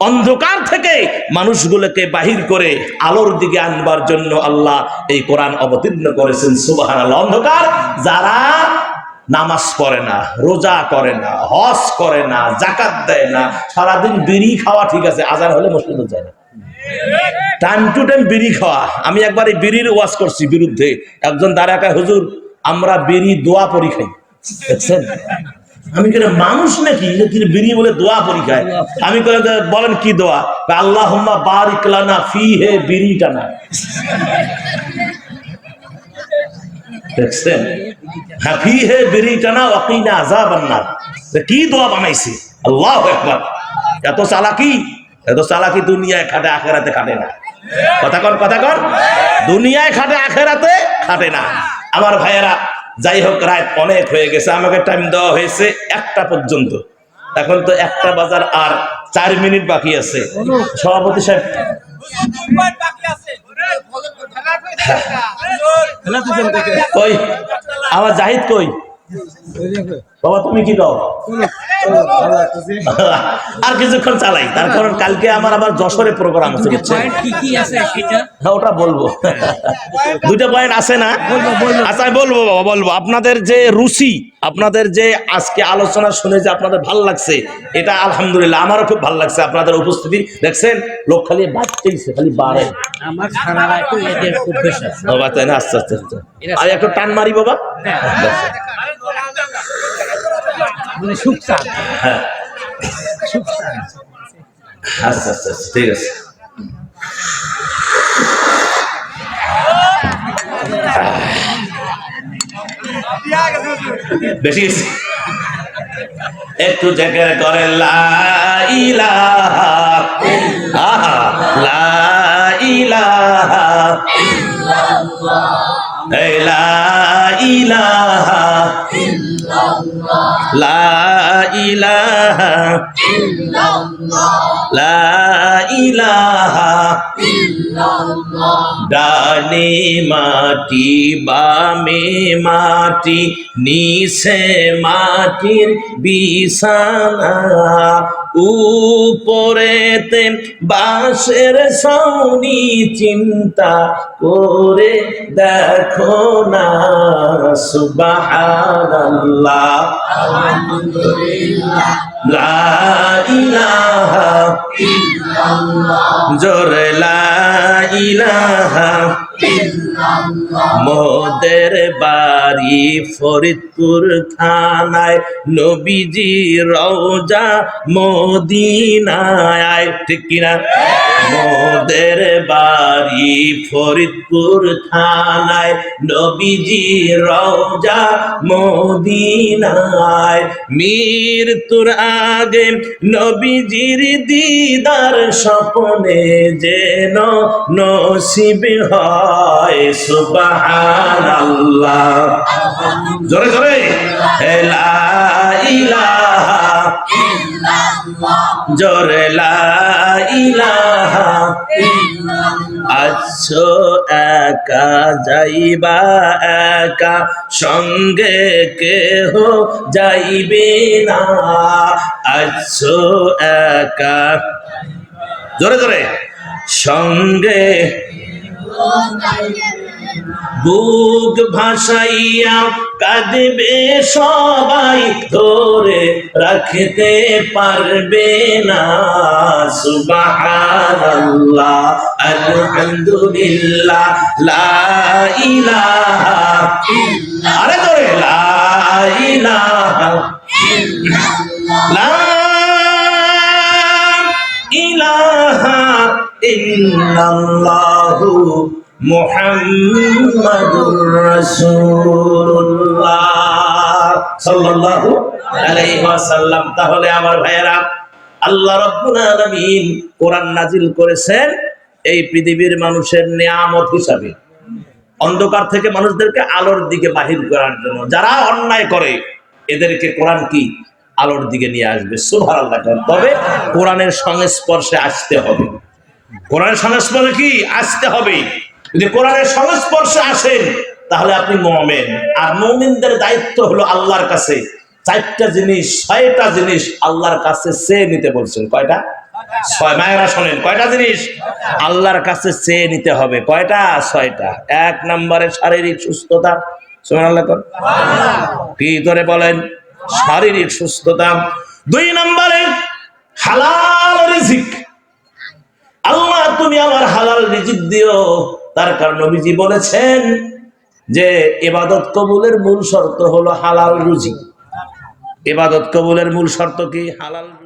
অন্ধকার থেকে মানুষগুলোকে বাহির করে আলোর দিকে আনবার জন্য আল্লাহ এই কোরআন অবতীর্ণ করেছেন। সুবাহান অন্ধকার, যারা নামাজ পড়ে না, রোজা করে না, হজ করে না জাকাত দেয় না, সারাদিন বিড়ি খাওয়া ঠিক আছে, আজান হলে মসজিদ যায় না। টাইম টু টাইম বিড়ি খাওয়া। আমি একবার এই বিড়ির ওয়াজ করছি বিরুদ্ধে। একজন দাঁড়াকায় হুজুর, আমরা বিড়ি দোয়া পরি খাই। দেখছেন? আমি কেন মানুষ নাকি? যে কি বিড়ি বলে দোয়া পরি খায়। আমি করে বলেন কি দোয়া? আল্লাহ বারিক লানা ফি হে বিড়ি টানা হ্যাঁ হে বিড়ি টানা কি আল্লাহু আকবার। এত চালাকি? এত চালাকি দুনিয়ায় খাটে খাটে না। কথা কর কথা কর দুনিয়ায় খাটে, আখেরাতে খাটে না। আমার ভাইয়েরা যাই হোক রাত অনেক হয়ে গেছে আমাকে টাইম দেওয়া হয়েছে একটা পর্যন্ত। এখন তো একটা বাজার আর চার মিনিট বাকি আছে। সভাপতি সাহেব। কই? আমার জাহিদ কই? বাবা তুমি কি দাও? আর কিছুক্ষণ চালাই। তার কারণ কালকে আমার আবার যশোরে প্রোগ্রাম আছে বুঝছেন? পয়েন্ট কি কি আছে সেটা? হ্যাঁ ওটা বলব। দুইটা পয়েন্ট আছে না? আচ্ছা বলব বাবা বলব। আপনাদের যে রুচি আপনাদের যে আজকে আলোচনা শুনে যে আপনাদের ভালো লাগছে এটা আলহামদুলিল্লাহ আমারও খুব ভালো লাগছে। আপনাদের উপস্থিতি দেখছেন? লোক খালি বাড়তেইছে খালি বাড়ে। আমার আস্তে আস্তে আস্তে। আর একটু টান মারি বাবা। মানে সুখ চান। হ্যাঁ। সুখ চান। আচ্ছা আচ্ছা আচ্ছা, ঠিক আছে। বেশি? একটু জেকের করে লাইলাহা আহা লাইলাহা এই লাইলাহা লা ইলাহা ডানে মাটি বামে মাটি নিচে মাটির বিছানা। উপরেতে বাসের সৌনি চিন্তা করে দেখো না সুবাহ লা ইলাহা জোরে লা ইলাহা মোদের বাড়ি ফরিদপুর থানায়। নবীজি রওজা মদিনায়। ঠিক কিনা? মোদের বাড়ি ফরিদপুর থানায় নবীজি রওজা মদিনায়। মৃত্যুর আগে নবীজির দিদার স্বপ্নে যেন নসিব হয়, সুবহানাল্লাহ। জোরে জোরে। হে লা ইলাহা জোরে লা ইলাহা আছো একা যাইবা একা সঙ্গে কেহ যাইবে না। আছো একা জোরে জোরে। সঙ্গে বুক ভাসাইয়া কাঁদবে সবাই ধরে রাখতে পারবে না। সুবহানাল্লাহ আলহামদুলিল্লাহ লা ইলাহা ধরে লা ইলাহা লা তাহলে আমার ভাইয়েরা, আল্লাহ রাব্বুল কোরআন নাজিল করেছেন এই পৃথিবীর মানুষের নিয়ামত হিসাবে। অন্ধকার থেকে মানুষদেরকে আলোর দিকে বাহির করার জন্য। যারা অন্যায় করে, এদেরকে কোরআন কি? আলোর দিকে নিয়ে আসবে। সুবহানাল্লাহ তবে কোরআনের সংস্পর্শে আসতে হবে। কোরআনের সংস্পর্শে কি? আসতে হবে। যদি কোরআনের সংস্পর্শে আসেন তাহলে আপনি মোমেন। আর মোমিনদের দায়িত্ব হলো আল্লাহর কাছে। চারটা জিনিস ছয়টা জিনিস আল্লাহর কাছে সে নিতে বলছেন। কয়টা? ছয়। মায়েরা শোনেন কয়টা জিনিস? আল্লাহর কাছে চেয়ে নিতে হবে। কয়টা? ছয়টা। এক নম্বরে শারীরিক সুস্থতা। শোনেন আল্লাহ কর কি করে বলেন? শারীরিক সুস্থতা। দুই নম্বরে হালাল রিজিক। আল্লাহ, তুমি আমার হালাল রিজিক দিও। তার কারণ নবীজি বলেছেন যে এবাদত কবুলের মূল শর্ত হলো হালাল রুজি। এবাদত কবুলের মূল শর্ত কি? হালাল।